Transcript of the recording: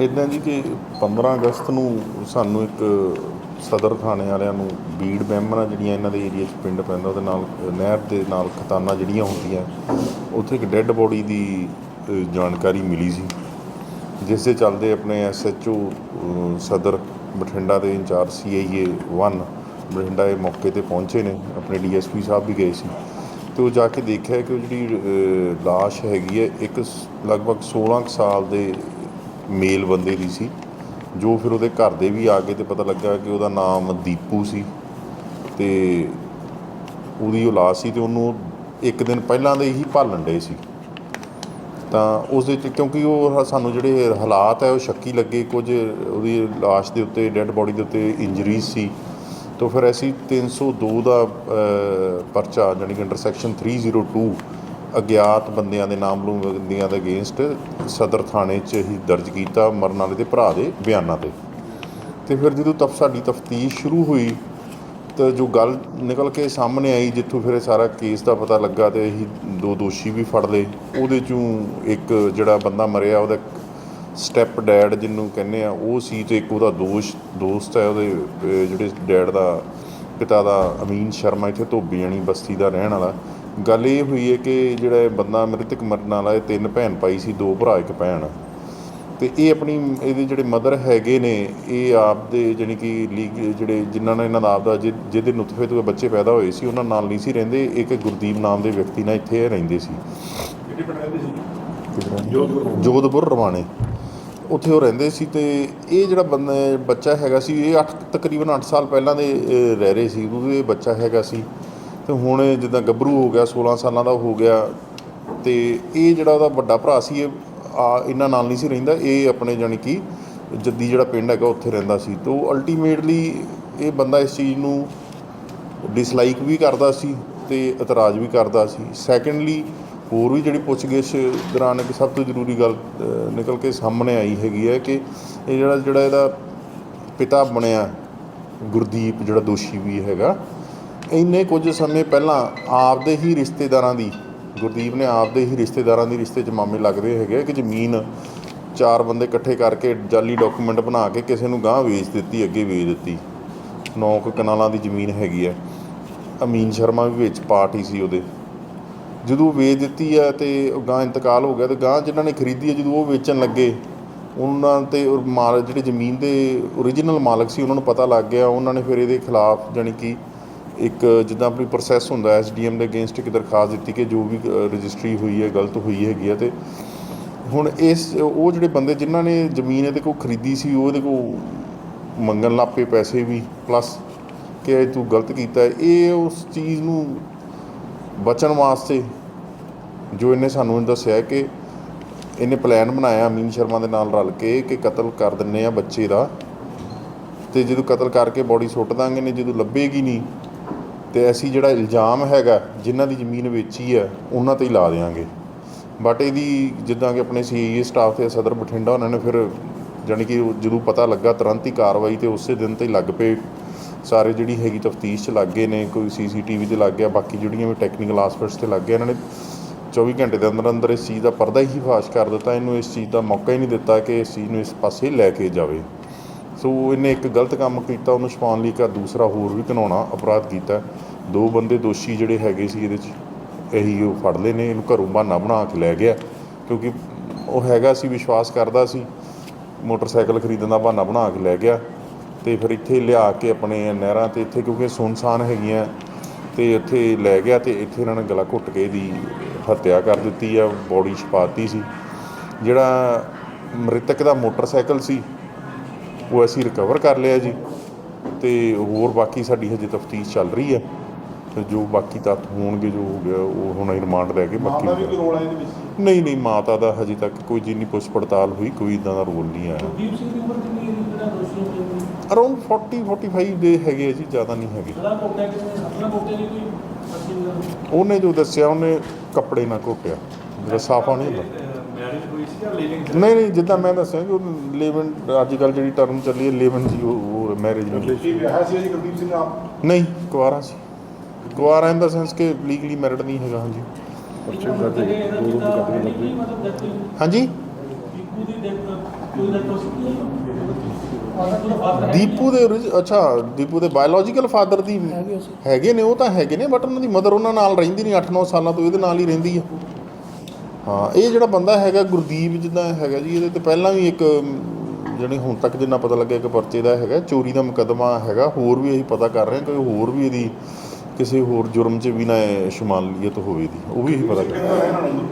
ਇਦਾਂ ਜੀ ਕਿ 15 ਅਗਸਤ ਨੂੰ ਸਾਨੂੰ ਇੱਕ ਸਦਰ ਥਾਣੇ ਵਾਲਿਆਂ ਨੂੰ ਬੀੜ ਬੈਮਰਾ ਜਿਹੜੀਆਂ ਇਹਨਾਂ ਦੇ ਏਰੀਆ 'ਚ ਪਿੰਡ ਪੈਂਦਾ ਉਹਦੇ ਨਾਲ ਨਹਿਰ ਦੇ ਨਾਲ ਖਤਾਨਾਂ ਜਿਹੜੀਆਂ ਹੁੰਦੀਆਂ ਉੱਥੇ ਇੱਕ ਡੈੱਡ ਬੋਡੀ ਦੀ ਜਾਣਕਾਰੀ ਮਿਲੀ ਸੀ ਜਿਸ ਦੇ ਚੱਲਦੇ ਆਪਣੇ ਐਸਐਚਓ ਸਦਰ ਬਠਿੰਡਾ ਦੇ ਇੰਚਾਰਜ ਸੀਆਈਏ 1 ਬਠਿੰਡਾ ਇਹ ਮੌਕੇ ਤੇ ਪਹੁੰਚੇ ਨੇ ਆਪਣੇ ਡੀਐਸਪੀ ਸਾਹਿਬ ਵੀ ਗਏ ਸੀ ਤੇ ਉਹ ਜਾ ਕੇ ਦੇਖਿਆ ਕਿ ਉਹ ਜਿਹੜੀ ਅ, ਲਾਸ਼ ਹੈਗੀ ਹੈ ਇੱਕ ਲਗਭਗ 16 ਕੁ ਸਾਲ ਦੇ ਮੇਲ ਬੰਦੇ ਦੀ ਸੀ, ਜੋ ਫਿਰ ਉਹਦੇ ਘਰ ਦੇ ਵੀ ਆ ਗਏ ਤੇ ਪਤਾ ਲੱਗਾ ਕਿ ਉਹਦਾ ਨਾਮ ਦੀਪੂ ਸੀ ਤੇ ਉਹਦੀ ਉਹ ਲਾਸ਼ ਸੀ ਤੇ ਉਹਨੂੰ ਇੱਕ ਦਿਨ ਪਹਿਲਾਂ ਦੇ ਹੀ ਭਾਲਣ ਡੇ ਸੀ। ਤਾਂ ਉਸ ਦੇ ਵਿੱਚ ਕਿਉਂਕਿ ਉਹ ਸਾਨੂੰ ਜਿਹੜੇ ਹਾਲਾਤ ਹੈ, ਉਹ ਸ਼ੱਕੀ ਲੱਗੇ, ਕੁਝ ਉਹਦੀ ਲਾਸ਼ ਦੇ ਉੱਤੇ, ਡੈੱਡ ਬੋਡੀ ਦੇ ਉੱਤੇ ਇੰਜਰੀਜ਼ ਸੀ। ਤਾਂ ਫਿਰ ਅਸੀਂ 302 ਦਾ ਪਰਚਾ, ਜਾਣੀ ਕਿ ਅੰਡਰ ਸੈਕਸ਼ਨ 302 ਅਗਿਆਤ ਬੰਦਿਆਂ ਦੇ ਨਾਮ ਬੰਦਿਆਂ ਦੇ ਅਗੇਂਸਟ ਸਦਰ ਥਾਣੇ 'ਚ ਹੀ ਦਰਜ ਕੀਤਾ ਮਰਨ ਵਾਲੇ ਦੇ ਭਰਾ ਦੇ ਬਿਆਨਾਂ ਤੇ। ਤੇ ਫਿਰ ਜਦੋਂ ਤਫ, ਸਾਡੀ ਤਫਤੀਸ਼ ਸ਼ੁਰੂ ਹੋਈ, ਤਾਂ ਜੋ ਗੱਲ ਨਿਕਲ ਕੇ ਸਾਹਮਣੇ ਆਈ, ਜਿੱਥੋਂ ਫਿਰ ਇਹ ਸਾਰਾ ਕੇਸ ਦਾ ਪਤਾ ਲੱਗਾ ਤੇ ਅਸੀਂ ਦੋ ਦੋਸ਼ੀ ਵੀ ਫੜ ਲਏ। ਉਹਦੇ ਚੋਂ ਇੱਕ ਜਿਹੜਾ ਬੰਦਾ ਮਰਿਆ, ਉਹਦਾ ਸਟੈਪ ਡੈਡ ਜਿਹਨੂੰ ਕਹਿੰਦੇ ਆ, ਉਹ ਸੀ ਤੇ ਇੱਕ ਉਹਦਾ ਦੋਸ਼, ਦੋਸਤ ਹੈ, ਉਹਦੇ ਜਿਹੜੇ ਡੈਡ ਦਾ ਪਿਤਾ ਦਾ ਅਮੀਨ ਸ਼ਰਮਾ ਇੱਥੇ ਧੋਬੀ ਜਾਣੀ ਬਸਤੀ ਦਾ ਰਹਿਣ ਵਾਲਾ। ਗੱਲ ਇਹ ਹੋਈ ਹੈ ਕਿ ਜਿਹੜਾ ਇਹ ਬੰਦਾ ਮ੍ਰਿਤਕ ਮਰਨ ਵਾਲਾ ਇਹ ਤਿੰਨ ਭੈਣ ਭਾਈ ਸੀ ਦੋ ਭਰਾ ਇੱਕ ਭੈਣ। ਤੇ ਇਹ ਆਪਣੀ ਇਹਦੇ ਜਿਹੜੇ ਮਦਰ ਹੈਗੇ ਨੇ ਇਹ ਆਪ ਦੇ ਜਾਣੀ ਕਿ ਲੀਗ ਜਿਹੜੇ ਜਿਨ੍ਹਾਂ ਨਾਲ ਇਹਨਾਂ ਦਾ ਆਪ ਦਾ ਜਿਹਦੇ ਨੁਤਫੇ ਤੋਂ ਬੱਚੇ ਪੈਦਾ ਹੋਏ ਸੀ ਉਹਨਾਂ ਨਾਲ ਨਹੀਂ ਸੀ ਰਹਿੰਦੇ। ਇੱਕ ਗੁਰਦੀਪ ਨਾਮ ਦੇ ਵਿਅਕਤੀ ਨਾਲ ਇੱਥੇ ਰਹਿੰਦੇ ਸੀ। ਕਿਹੜੇ ਪਿੰਡ ਰਹਿੰਦੇ ਸੀ? ਜੋਧਪੁਰ ਰਵਾਣੇ। ਉੱਥੇ ਉਹ ਰਹਿੰਦੇ ਸੀ ਤੇ ਇਹ ਜਿਹੜਾ ਬੰਦਾ ਬੱਚਾ ਹੈਗਾ ਸੀ, ਇਹ 8 ਤਕਰੀਬਨ 8 ਸਾਲ ਪਹਿਲਾਂ ਦੇ ਰਹਿ ਰਹੇ ਸੀ, ਉਦੋਂ ਇਹ ਬੱਚਾ ਹੈਗਾ ਸੀ। ਤੇ ਹੁਣ ਜਿੱਦਾਂ ਗੱਭਰੂ ਹੋ ਗਿਆ 16 ਸਾਲਾਂ ਦਾ ਹੋ ਗਿਆ ਤੇ ਇਹ ਜਿਹੜਾ ਉਹਦਾ ਵੱਡਾ ਭਰਾ ਸੀ, ਇਹ ਆ ਇਹਨਾਂ ਨਾਲ ਨਹੀਂ ਸੀ ਰਹਿੰਦਾ, ਇਹ ਆਪਣੇ ਜਾਣੀ ਕਿ ਜੱਦੀ ਜਿਹੜਾ ਪਿੰਡ ਹੈਗਾ, ਉੱਥੇ ਰਹਿੰਦਾ ਸੀ। ਤੋਂ ਅਲਟੀਮੇਟਲੀ ਇਹ ਬੰਦਾ ਇਸ ਚੀਜ਼ ਨੂੰ ਡਿਸਲਾਈਕ ਵੀ ਕਰਦਾ ਸੀ ਤੇ ਇਤਰਾਜ਼ ਵੀ ਕਰਦਾ ਸੀ। ਸੈਕੰਡਲੀ ਹੋਰ ਵੀ ਜਿਹੜੀ ਪੁੱਛਗਿੱਛ ਦੌਰਾਨ ਇੱਕ ਸਭ ਤੋਂ ਜ਼ਰੂਰੀ ਗੱਲ ਨਿਕਲ ਕੇ ਸਾਹਮਣੇ ਆਈ ਹੈਗੀ ਹੈ ਕਿ ਇਹ ਜਿਹੜਾ ਜਿਹੜਾ ਇਹਦਾ ਪਿਤਾ ਬਣਿਆ, ਗੁਰਦੀਪ ਜਿਹੜਾ ਦੋਸ਼ੀ ਵੀ ਹੈਗਾ, ਇੰਨੇ ਕੁਝ ਸਮੇਂ ਪਹਿਲਾਂ ਆਪਦੇ ਹੀ ਰਿਸ਼ਤੇਦਾਰਾਂ ਦੀ, ਗੁਰਦੀਪ ਨੇ ਆਪਦੇ ਹੀ ਰਿਸ਼ਤੇਦਾਰਾਂ ਦੀ ਰਿਸ਼ਤੇ 'ਚ ਮਾਮੇ ਲੱਗਦੇ ਹੈਗੇ ਕਿ ਜ਼ਮੀਨ ਚਾਰ ਬੰਦੇ ਇਕੱਠੇ ਕਰਕੇ ਜਾਲੀ ਡਾਕੂਮੈਂਟ ਬਣਾ ਕੇ ਕਿਸੇ ਨੂੰ ਗਾਂਹ ਵੇਚ ਦਿੱਤੀ, ਅੱਗੇ ਵੇਚ ਦਿੱਤੀ। ਨੌ ਕੁ ਕਨਾਲਾਂ ਦੀ ਜ਼ਮੀਨ ਹੈਗੀ ਹੈ। ਅਮੀਨ ਸ਼ਰਮਾ ਵੀ ਵਿੱਚ ਪਾਰਟੀ ਸੀ ਉਹਦੇ। ਜਦੋਂ ਵੇਚ ਦਿੱਤੀ ਹੈ ਤੇ ਉਹ ਗਾਂ ਇੰਤਕਾਲ ਹੋ ਗਿਆ ਤੇ ਗਾਂ ਜਿਨ੍ਹਾਂ ਨੇ ਖਰੀਦੀ ਹੈ ਜਦੋਂ ਉਹ ਵੇਚਣ ਲੱਗੇ, ਉਹਨਾਂ ਤੇ ਮਾਲ ਜਿਹੜੇ ਜ਼ਮੀਨ ਦੇ ਓਰੀਜਨਲ ਮਾਲਕ ਸੀ, ਉਹਨਾਂ ਨੂੰ ਪਤਾ ਲੱਗ ਗਿਆ। ਉਹਨਾਂ ਨੇ ਫਿਰ ਇਹਦੇ ਖਿਲਾਫ ਜਾਣੀ ਕਿ ਇੱਕ ਜਿੱਦਾਂ ਆਪਣੀ ਪ੍ਰੋਸੈਸ ਹੁੰਦਾ ਐਸਡੀਐਮ ਦੇ ਅਗੇਂਸਟ ਇੱਕ ਦਰਖਾਸਤ ਦਿੱਤੀ ਕਿ ਜੋ ਵੀ ਰਜਿਸਟਰੀ ਹੋਈ ਹੈ, ਗਲਤ ਹੋਈ ਹੈਗੀ ਹੈ ਤੇ ਹੁਣ ਇਸ ਉਹ ਜਿਹੜੇ ਬੰਦੇ ਜਿਨ੍ਹਾਂ ਨੇ ਜ਼ਮੀਨ ਇਹਦੇ ਕੋਲ ਖਰੀਦੀ ਸੀ, ਉਹ ਇਹਦੇ ਕੋਲ ਮੰਗਣ ਲੱਗ ਪਏ ਪੈਸੇ ਵੀ ਪਲੱਸ ਕਿ ਇਹ ਤੂੰ ਗਲਤ ਕੀਤਾ। ਇਹ ਉਸ ਚੀਜ਼ ਨੂੰ ਬਚਣ ਵਾਸਤੇ ਜੋ ਇਹਨੇ ਸਾਨੂੰ ਦੱਸਿਆ ਕਿ ਇਹਨੇ ਪਲਾਨ ਬਣਾਇਆ ਅਮੀਨ ਸ਼ਰਮਾ ਦੇ ਨਾਲ ਰਲ ਕੇ ਕਿ ਕਤਲ ਕਰ ਦਿੰਨੇ ਆ ਬੱਚੇ ਦਾ। ਤੇ ਜਦੋਂ ਕਤਲ ਕਰਕੇ ਬੋਡੀ ਸੁੱਟ ਦਾਂਗੇ ਨੇ, ਜਦੋਂ ਲੱਭੇਗੀ ਨਹੀਂ, ਤੇ ਅਸੀਂ ਜਿਹੜਾ ਇਲਜ਼ਾਮ ਹੈਗਾ, ਜਿਨ੍ਹਾਂ ਦੀ ਜ਼ਮੀਨ ਵੇਚੀ ਹੈ ਉਹਨਾਂ ਤੇ ਹੀ ਲਾ ਦੇਵਾਂਗੇ ਬਟ ਇਹਦੀ ਜਿੱਦਾਂ ਕਿ ਆਪਣੇ ਸੀਏ ਸਟਾਫ ਤੇ ਸਦਰ ਬਠਿੰਡਾ, ਉਹਨਾਂ ਨੇ ਫਿਰ ਜਾਣੀ ਕਿ ਜਦੋਂ ਪਤਾ ਲੱਗਾ, ਤੁਰੰਤ ਹੀ ਕਾਰਵਾਈ ਤੇ ਉਸੇ ਦਿਨ ਤੇ ਲੱਗ ਪਏ। ਸਾਰੇ ਜਿਹੜੀ ਹੈਗੀ ਤਫਤੀਸ਼ ਚ ਲੱਗ ਗਏ ਨੇ, ਕੋਈ ਸੀਸੀਟੀਵੀ ਤੇ ਲੱਗ ਗਿਆ, ਬਾਕੀ ਜਿਹੜੀਆਂ ਵੀ ਟੈਕਨੀਕਲ ਆਸਪੈਕਟਸ ਤੇ ਲੱਗ ਗਏ, ਇਹਨਾਂ ਨੇ 24 ਘੰਟੇ ਦੇ ਅੰਦਰ ਅੰਦਰ ਇਸ ਚੀਜ਼ ਦਾ ਪਰਦਾ ਹੀ ਫਾਸ਼ ਕਰ ਦਿੱਤਾ, ਇਹਨੂੰ ਇਸ ਚੀਜ਼ ਦਾ ਮੌਕਾ ਹੀ ਨਹੀਂ ਦਿੱਤਾ ਕਿ ਇਸ ਚੀਜ਼ ਨੂੰ ਇਸ ਪਾਸੇ ਲੈ ਕੇ ਜਾਵੇ। ਸੋ ਇਹਨੇ ਇੱਕ ਗਲਤ ਕੰਮ ਕੀਤਾ, ਉਹਨੂੰ ਛਪਾਉਣ ਲਈ ਇੱਕ ਦੂਸਰਾ ਹੋਰ ਵੀ ਘਿਨਾਉਣਾ ਅਪਰਾਧ ਕੀਤਾ। ਦੋ ਬੰਦੇ ਦੋਸ਼ੀ ਜਿਹੜੇ ਹੈਗੇ ਸੀ, ਇਹਦੇ 'ਚ ਇਹੀ ਉਹ ਫੜ ਲਏ ਨੇ, ਇਹਨੂੰ ਘਰੋਂ ਬਹਾਨਾ ਬਣਾ ਕੇ ਲੈ ਗਿਆ, ਕਿਉਂਕਿ ਉਹ ਹੈਗਾ ਸੀ, ਵਿਸ਼ਵਾਸ ਕਰਦਾ ਸੀ, ਮੋਟਰਸਾਈਕਲ ਖਰੀਦਣ ਦਾ ਬਹਾਨਾ ਬਣਾ ਕੇ ਲੈ ਗਿਆ। ਤੇ ਫਿਰ ਇੱਥੇ ਲਿਆ ਕੇ ਆਪਣੇ ਨਹਿਰਾਂ ਤੇ ਇੱਥੇ ਕਿਉਂਕਿ ਸੁਨਸਾਨ ਹੈਗੀਆਂ ਤੇ ਇੱਥੇ ਲੈ ਗਿਆ ਤੇ ਇੱਥੇ ਇਹਨਾਂ ਨੇ ਗਲਾ ਘੁੱਟ ਕੇ ਇਹਦੀ ਹੱਤਿਆ ਕਰ ਦਿੱਤੀ ਆ ਬੋਡੀ ਛਪਾਤੀ ਸੀ। ਜਿਹੜਾ ਮ੍ਰਿਤਕ ਦਾ ਮੋਟਰਸਾਈਕਲ ਸੀ ਉਹ ਅਸੀਂ ਰਿਕਵਰ ਕਰ ਲਿਆ ਜੀ। ਤੇ ਹੋਰ ਬਾਕੀ ਸਾਡੀ ਹਜੇ ਤਫਤੀਸ਼ ਚੱਲ ਰਹੀ ਹੈ ਤੇ ਜੋ ਬਾਕੀ ਤੱਥ ਹੋਣਗੇ ਜੋ ਹੋ ਗਿਆ ਉਹ ਹੁਣ ਰਿਮਾਂਡ ਲੈ ਕੇ ਮਾਤਾ ਵੀ ਬਾਕੀ ਕੋਈ ਰੋਲ ਹੈ ਇਹਦੇ ਵਿੱਚ ਨਹੀਂ ਨਹੀਂ ਮਾਤਾ ਦਾ ਹਜੇ ਤੱਕ ਕੋਈ ਜਿੰਨੀ ਪੁੱਛ ਪੜਤਾਲ ਹੋਈ ਕੋਈ ਇਦਾਂ ਦਾ ਰੋਲ ਨਹੀਂ ਆਇਆ। ਦੀਪ ਸਿੰਘ ਦੀ ਉਮਰ ਕਿੰਨੀ ਹੈ ਜੀ? ਜਿਹੜਾ ਦੋਸ਼ੀ ਹੈ ਅਰਾਊਂਡ 40 45 ਦੇ ਹੈਗੇ ਆ ਜੀ ਜ਼ਿਆਦਾ ਨਹੀਂ ਹੈਗੇ। ਉਹਨੇ ਜੋ ਦੱਸਿਆ ਉਹਨੇ ਕੱਪੜੇ ਨਾਲ ਘੋਟਿਆ। ਜਿਹੜਾ ਸਾਫਾ ਨਹੀਂ ਹੁੰਦਾ। ਮੈਰਿਜ ਹੋਈ ਸੀ ਜਾਂ ਲਿਵਿੰਗ ਨਹੀਂ ਨਹੀਂ ਜਿੱਦਾਂ ਮੈਂ ਦੱਸਿਆ ਕਿ ਉਹ ਲੇਵਨ ਅੱਜ ਕੱਲ ਜਿਹੜੀ ਟਰਮ ਚੱਲੀ ਹੈ ਲੇਵਨ ਜੀ ਉਹ ਮੈਰਿਜ ਨਹੀਂ ਕੀ ਵਿਆਹ ਸੀ ਜੀ ਗੁਰਦੀਪ ਸਿੰਘ ਆਪ? ਨਹੀਂ ਕੁਆਰਾ ਸੀ। ਕੁਆਰਾ ਇਨ ਦਾ ਸੈਂਸ ਕਿ ਲੀਗਲੀ ਮੈਰਿਡ ਨਹੀਂ ਹੈਗਾ ਹਾਂਜੀ। ਪਰਚੇ ਕਰਦੇ ਦੋ ਦੋ ਕਰਦੇ ਲੱਗੇ ਮਤਲਬ ਡੈਥ ਹਾਂਜੀ? ਦੀ ਕੋਈ ਨਾ ਕੋਈ ਆਦਾ ਕੋਈ ਫਾਦਰ ਦੀਪੂ ਦੇ orig- ਅੱਛਾ ਦੀਪੂ ਦੇ ਬਾਇਓਲੋਜੀਕਲ ਫਾਦਰ ਦੀ ਹੈਗੇ ਨੇ ਉਹ ਤਾਂ ਹੈਗੇ ਨੇ ਬਟ ਉਹਨਾਂ ਦੀ ਮਦਰ ਉਹਨਾਂ ਨਾਲ ਰਹਿੰਦੀ ਨਹੀਂ 8-9 ਸਾਲਾਂ ਤੋਂ ਇਹਦੇ ਨਾਲ ਹੀ ਰਹਿੰਦੀ ਆ। ਹਾਂ ਇਹ ਜਿਹੜਾ ਬੰਦਾ ਹੈਗਾ ਗੁਰਦੀਪ ਜਿੱਦਾਂ ਹੈਗਾ ਜੀ ਇਹਦੇ ਤੇ ਪਹਿਲਾਂ ਵੀ ਇੱਕ ਅਮ, ਹੁਣ ਤੱਕ ਜਿੰਨਾ ਪਤਾ ਲੱਗਿਆ ਇੱਕ ਪਰਚੇ ਦਾ ਹੈਗਾ ਚੋਰੀ ਦਾ ਮੁਕੱਦਮਾ ਹੈਗਾ ਹੋਰ ਵੀ ਅਸੀਂ ਪਤਾ ਕਰ ਰਹੇ ਹਾਂ ਕਿ ਹੋਰ ਵੀ ਇਹਦੀ ਕਿਸੇ ਹੋਰ ਜੁਰਮ 'ਚ ਵੀ ਨਾ ਇਹ ਸ਼ਮਾਲੀਅਤ ਹੋਵੇ ਦੀ ਉਹ ਵੀ ਅਸੀਂ ਪਤਾ ਕਰ ਰਹੇ ਹਾਂ।